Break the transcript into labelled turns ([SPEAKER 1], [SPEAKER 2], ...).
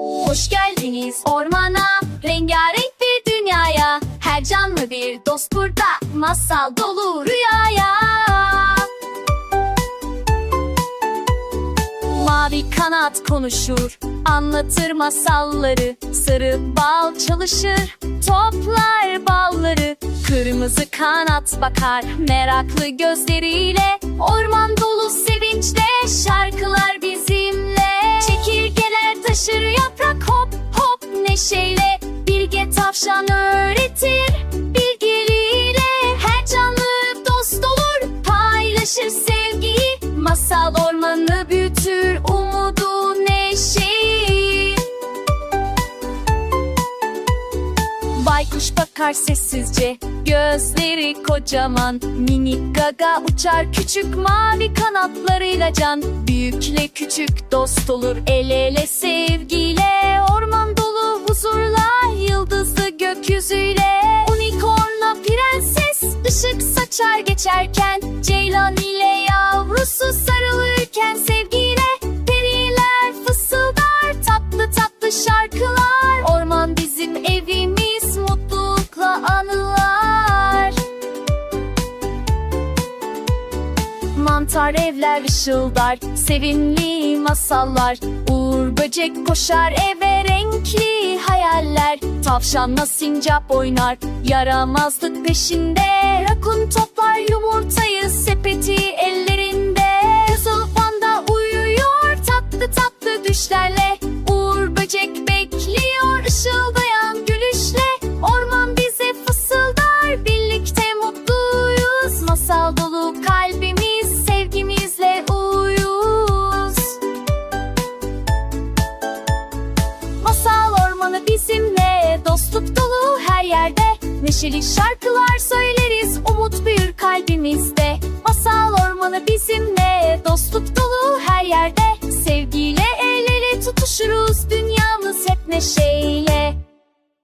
[SPEAKER 1] Hoş geldiniz ormana, rengarenk bir dünyaya. Her canlı bir dost burada, masal dolu rüyaya. Mavi kanat konuşur, anlatır masalları. Sarı bal çalışır, toplar balları. Kırmızı kanat bakar, meraklı gözleriyle. Orman Tavşan öğretir, bilgeliğiyle. Her canlı dost olur, paylaşır sevgiyi. Masal ormanı büyütür, umudu neşeyi. Baykuş bakar sessizce Gözleri kocaman Minik gaga uçar küçük mavi kanatlarıyla can Büyükle küçük dost olur El ele sevgiyle gökyüzüyle Unicornla prenses ışık saçar geçerken. Ceylan ile yavrusu sarılırken sevgiyle Periler fısıldar tatlı tatlı şarkılar. Orman bizim evimiz mutlulukla anılar. Mantar evler ışıldar Sevimli masallar. Uğur böcek koşar eve renkli hayaller. Tavşanla sincap oynar Yaramazlık peşinde. Rakun toplar yumurtayı sepeti ellerinde. Kızıl panda uyuyor tatlı tatlı düşlerle Bizimle. Dostluk dolu her yerde. Neşeli şarkılar söyleriz umut büyür kalbimizde. Masal ormanı bizimle. Dostluk dolu her yerde. Sevgiyle el ele tutuşuruz.